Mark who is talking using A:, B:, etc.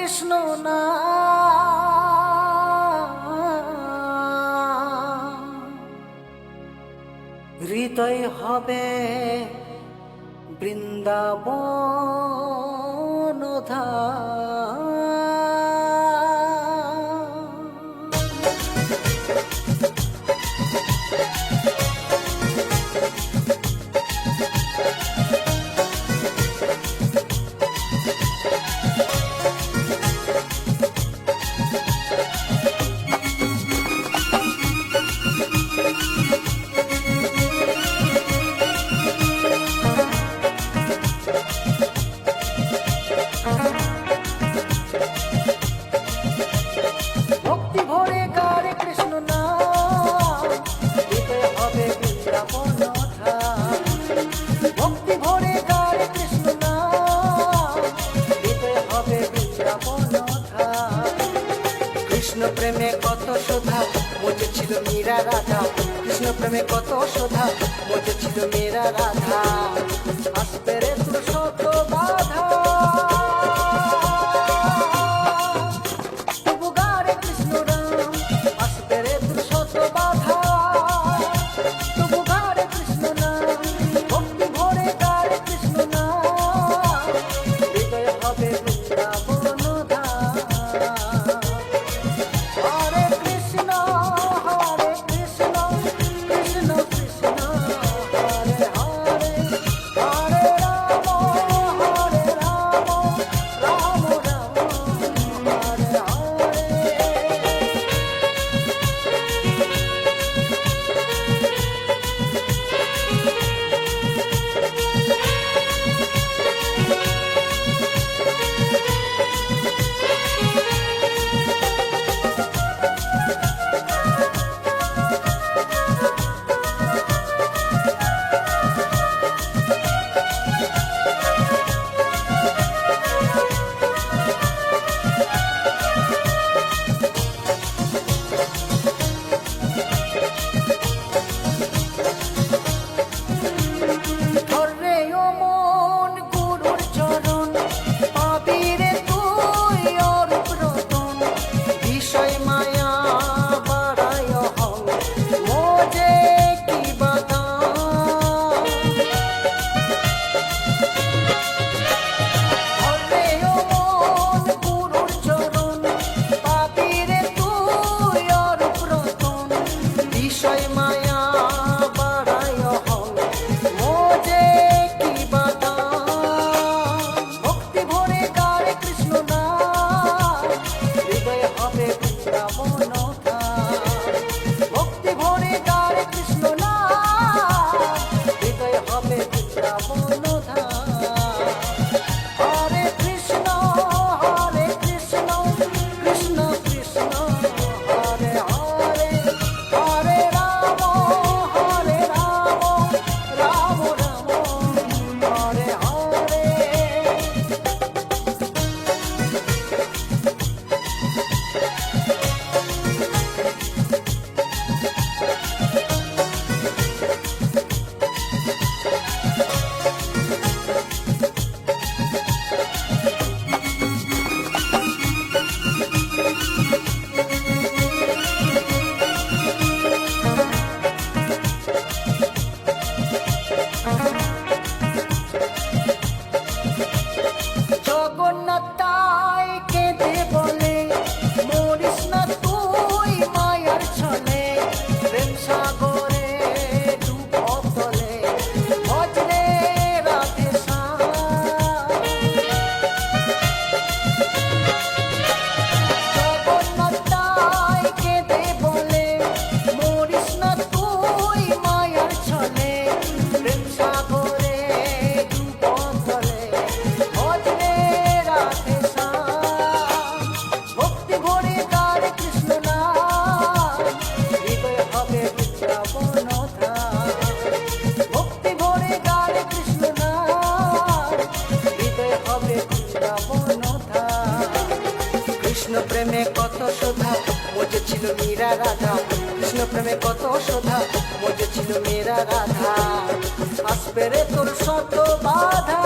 A: কৃষ্ণ না। হৃদয় হবে বৃন্দাবন ধা মেয়েরা রাধা কৃষ্ণ প্রেমে কত শোধা বসেছিল মেয়েরা রাধা। আসবে রে তোর শত বাধা। Thank you. ছিল মীরা রাধা। কৃষ্ণ প্রেমে কত শোধা মজে ছিল মীরা রাধা। আসবে রে তোর শত বাধা।